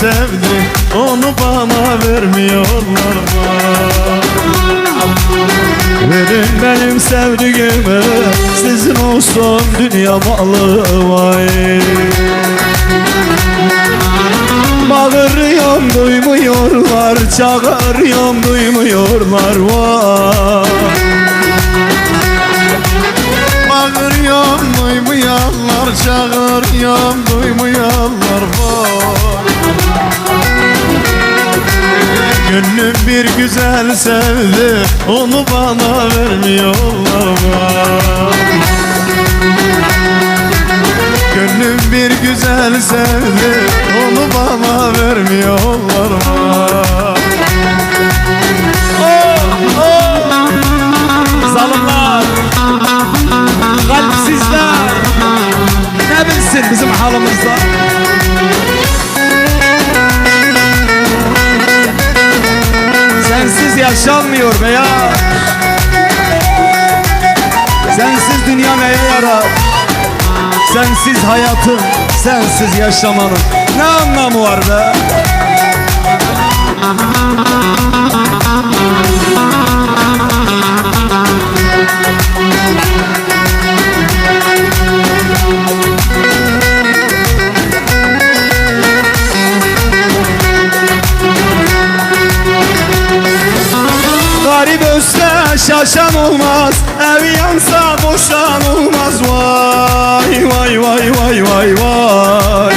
sevdi Onu bana vermiyorlar vay Verin benim sevdiğime Sizin olsun dünya malı vay. Bağırıyorum duymuyorlar Çağırıyorum duymuyorlar vay. Bağırıyorum duymuyorlar Çağırıyorum duymuyorlar Gönlüm bir güzel sevdi Onu bana vermiyorlar. Gönlüm bir güzel sevdi Onu bana vermiyorlar. Oh, oh. Zalimler Kalpsizler. Ne bilsin bizim halimizde yaşanmıyor be ya. Sensiz dünya neye yarar? Sensiz hayatın Sensiz yaşamanın Ne anlamı var be Ölse şaşan olmaz Ev yansa boşan olmaz. Vay vay vay vay vay vay.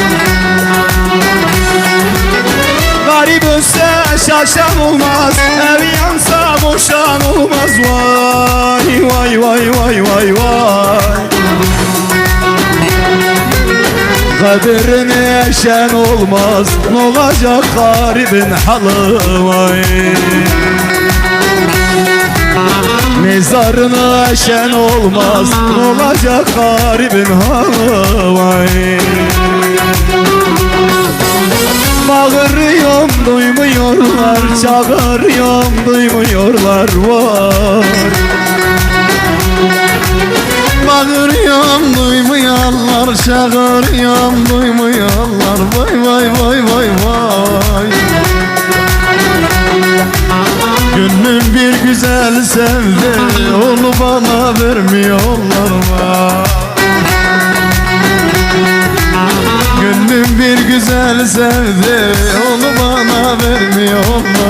Garip ölse şaşan olmaz Ev yansa boşan olmaz. Vay vay vay vay vay vay. Kaderini eşen olmaz Ne olacak garibin halı? Vay Mezarını eşen olmaz olacak garibin halı vay. Bağırıyorum duymuyorlar Çağırıyorum duymuyorlar vay Bağırıyorum duymuyorlar Çağırıyorum duymuyorlar Vay vay vay vay vay güzel sevdi Onu bana vermiyorlar vay Gönlüm bir güzel sevdi Onu bana vermiyorlar